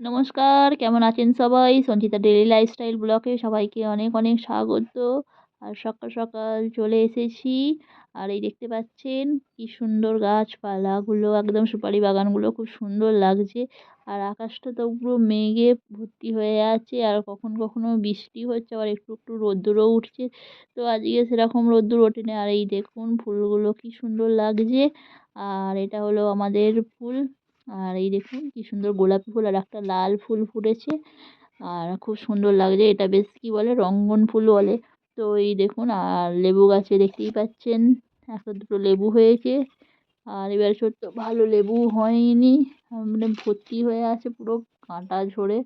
নমস্কার, কেমন আছেন সবাই? সঞ্চিতা ডেলি লাইফস্টাইল ব্লকে সবাইকে অনেক অনেক স্বাগত। আর সকাল সকাল চলে এসেছি। আর এই দেখতে পাচ্ছেন কি সুন্দর গাছপালাগুলো, একদম সুপারি বাগানগুলো খুব সুন্দর লাগছে। আর আকাশটা তো পুরো মেঘে ভর্তি হয়ে আছে। আর কখন কখনো বৃষ্টি হচ্ছে, আবার একটু একটু রোদ্দুরও উঠছে। তো আজকে সেরকম রোদ্দুর ওঠেনি। আর এই দেখুন ফুলগুলো কি সুন্দর লাগছে। আর এটা হলো আমাদের ফুল। আর এই দেখুন কি সুন্দর গোলাপি ফুল আর একটা লাল ফুল ফুটেছে। আর খুব সুন্দর লাগছে, এটা বেশ কি বলে, রঙ্গন ফুল বলে। তো এই দেখুন, আর লেবু গাছে দেখতেই পাচ্ছেন একটা দুটো লেবু হয়েছে। আর এবার ছোট্ট ভালো লেবু হয়নি মানে ভর্তি হয়ে আছে পুরো কাঁটা ঝরে।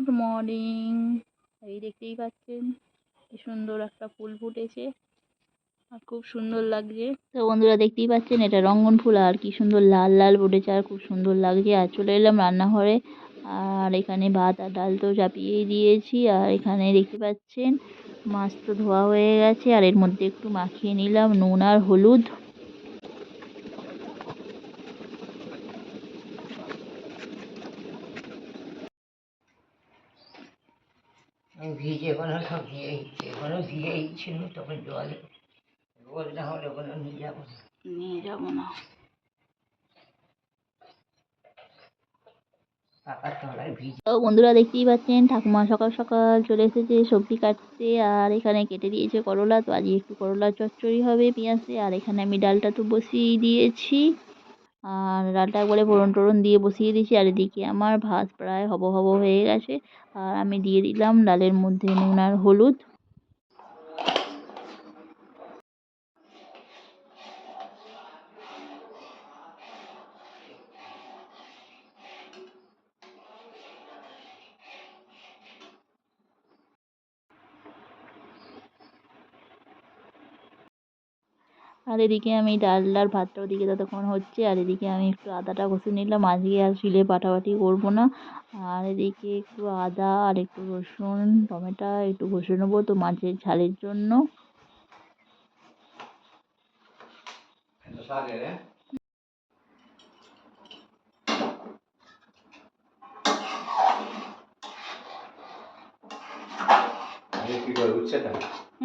গুড মর্নিং এই দেখতেই পাচ্ছেন, কি সুন্দর একটা ফুল ফুটেছে আর খুব সুন্দর লাগছে। তো বন্ধুরা দেখতেই পাচ্ছেন, এটা রঙ্গন ফুল আর কি সুন্দর লাল লাল ফুটেছে আর খুব সুন্দর লাগছে। আর চলে এলাম রান্নাঘরে, আর এখানে ভাত আর ডাল তো চাপিয়েই দিয়েছি। আর এখানে দেখতে পাচ্ছেন, মাছ তো ধোয়া হয়ে গেছে, আর এর মধ্যে একটু মাখিয়ে নিলাম নুন আর হলুদ। ভিজে কোনো সব ভিজেই কোনো ভিজেই ছিল তখন জলে। রোদ না হলে কোনো নিয়ে যাব। না নিয়ে যাব না। বন্ধুরা দেখতেই পাচ্ছেন ঠাকুমা সকাল সকাল চলে এসেছে সবজি কাটতে আর এখানে কেটে দিয়েছে করলা। তো আজকে একটু করলা চচ্চড়ি হবে পেঁয়াজে আর এখানে আমি ডালটা তো বসিয়ে দিয়েছি। আর ডালটা একবারে ফোড়ন টোড়ন দিয়ে বসিয়ে দিয়েছি, আর এদিকে আমার ভাত প্রায় হব হব হয়ে গেছে। আর আমি দিয়ে দিলাম ডালের মধ্যে নুন আর হলুদ। আর এদিকে আমি ডাল আর ভাতটা ওদিকে ততক্ষণ হচ্ছে। আর এদিকে আমি একটু আদাটা ঘষে নিলাম। আজকে আর শিলে বাটাবাটি করব না। আর এদিকে একটু আদা আর একটু রসুন টমেটো একটু ঘষে নেব তো মাছের ঝালের জন্য।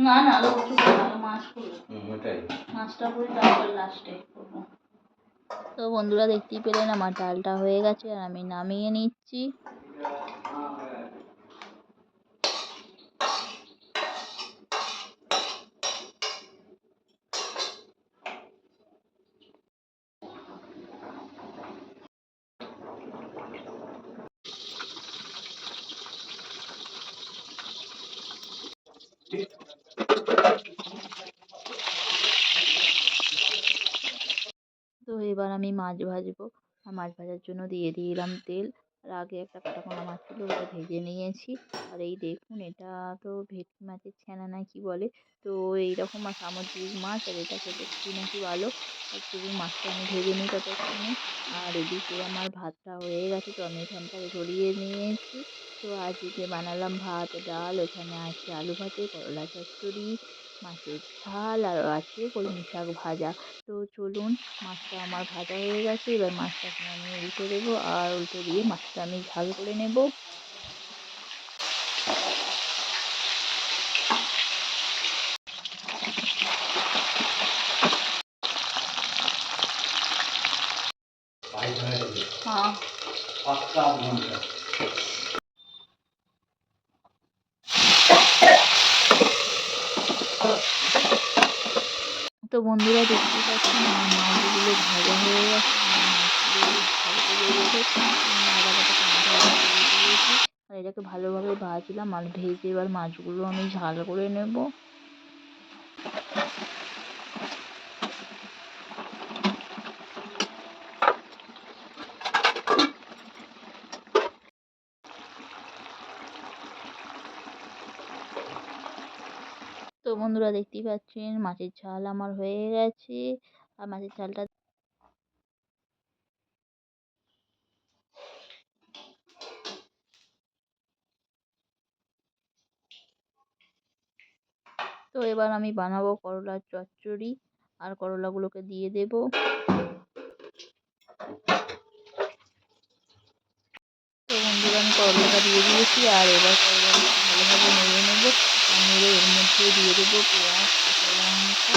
না না আলু মাছ করব ওটাই। মাছটা করি তারপর লাস্টে করব। তো বন্ধুরা দেখতেই পেলেন, আমার ডালটা হয়ে গেছে আর আমি নামিয়ে নিচ্ছি তো এবার আমি মাছ ভাজবো। আর মাছ ভাজার জন্য দিয়ে দিলাম তেল। আর আগে একটা কাটাপোনা মাছ ছিল, ওটা ভেজে নিয়েছি। আর এই দেখুন, এটা তো ভেটকি মাছের ছানা না কি বলে? তো এইরকম সামুদ্রিক মাছ, আর এটা খেতে খুবই নাকি ভালো। আর খুবই মাছটা আমি ভেজে নিই ততক্ষণে। আর এদিকে আমার ভাতটা হয়ে গেছে তো আমি এখানটায় ঝরিয়ে নিয়েছি। তো আজকে বানালাম ভাত, ডাল, ওখানে আছে আলু ভাতে, করলা চচ্চড়ি, মাছের ঝাল, আর আছে কলমি শাক ভাজা। তো চলুন, মাছটা আমার ভাজা হয়ে গেছে, এবার মাছটাকে আমি উল্টে দেবো, আর উল্টে দিয়ে মাছটা আমি ঝাল করে নেব। তো বন্ধুরা দেখতে পাচ্ছেন, আমার মাছগুলো ভাজা হয়ে গেছে আর এটাকে ভালোভাবে ভাজলাম, আর ভেজে এবার মাছগুলো আমি ঝাল করে নেব। তো বন্ধুরা দেখতেই পাচ্ছেন, মাছের ঝাল আমার হয়ে গেছে। আর মাছের ঝালটা তো এবার আমি বানাবো করলার চচ্চড়ি, আর করলাগুলোকে দিয়ে দেব। তো বন্ধুরা আমি করলাটা দিয়ে দিয়েছি, আর এবার করলাটা ভালোভাবে নেড়ে নেব। আর নেড়ে এর মধ্যে দিয়ে দেবো পেঁয়াজ কাঁচা লঙ্কা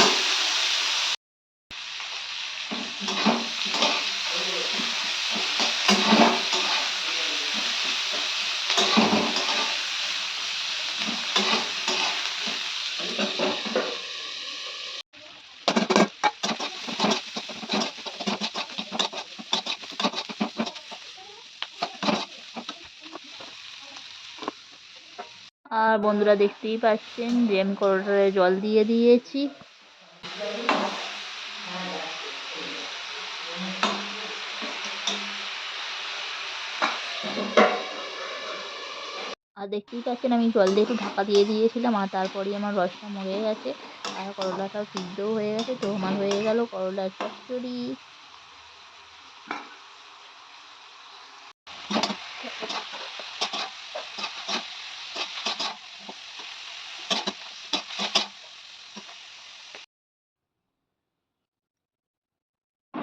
আর বন্ধুরা দেখতেই পাচ্ছেন যে আমি জল দিয়ে দিয়েছি। আর দেখতেই পাচ্ছেন আমি জল দিয়ে একটু ঢাকা দিয়ে দিয়েছিলাম, আর তারপরেই আমার রসটা মরে গেছে। আর করলাটাও সিদ্ধও হয়ে গেছে, তো আমার হয়ে গেল করলার চচ্চড়ি।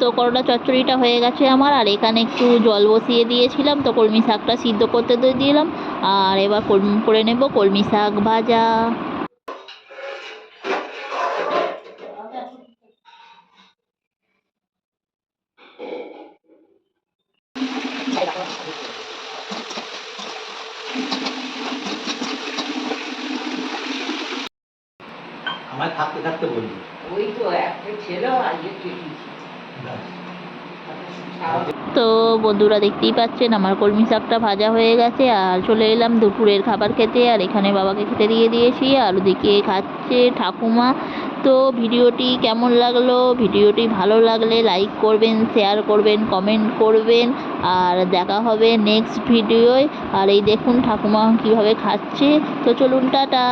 তো করলা চচ্চড়িটা হয়ে গেছে আমার আর এখানে একটু জল বসিয়ে দিয়েছিলাম তো কলমি শাকটা সিদ্ধ করতে দিয়ে দিলাম আর এবার করে নেব কলমি শাক ভাজা। আমার থাকতে থাকতে বলবি। ওই তো একটা ছিল আজকে কেটেছি। তো বন্ধুরা দেখতেই পাচ্ছেন, আমার কলমি শাকটা ভাজা হয়ে গেছে আর চলে এলাম দুপুরের খাবার খেতে আর এখানে বাবাকে খেতে দিয়ে দিয়েছি আর ওদিকে খাচ্ছে ঠাকুমা। তো ভিডিওটি কেমন লাগল? ভিডিওটি ভালো লাগলে লাইক করবেন, শেয়ার করবেন, কমেন্ট করবেন আর দেখা হবে নেক্সট ভিডিওয়। আর এই দেখুন ঠাকুমা কীভাবে খাচ্ছে। তো চলুন, টাটা।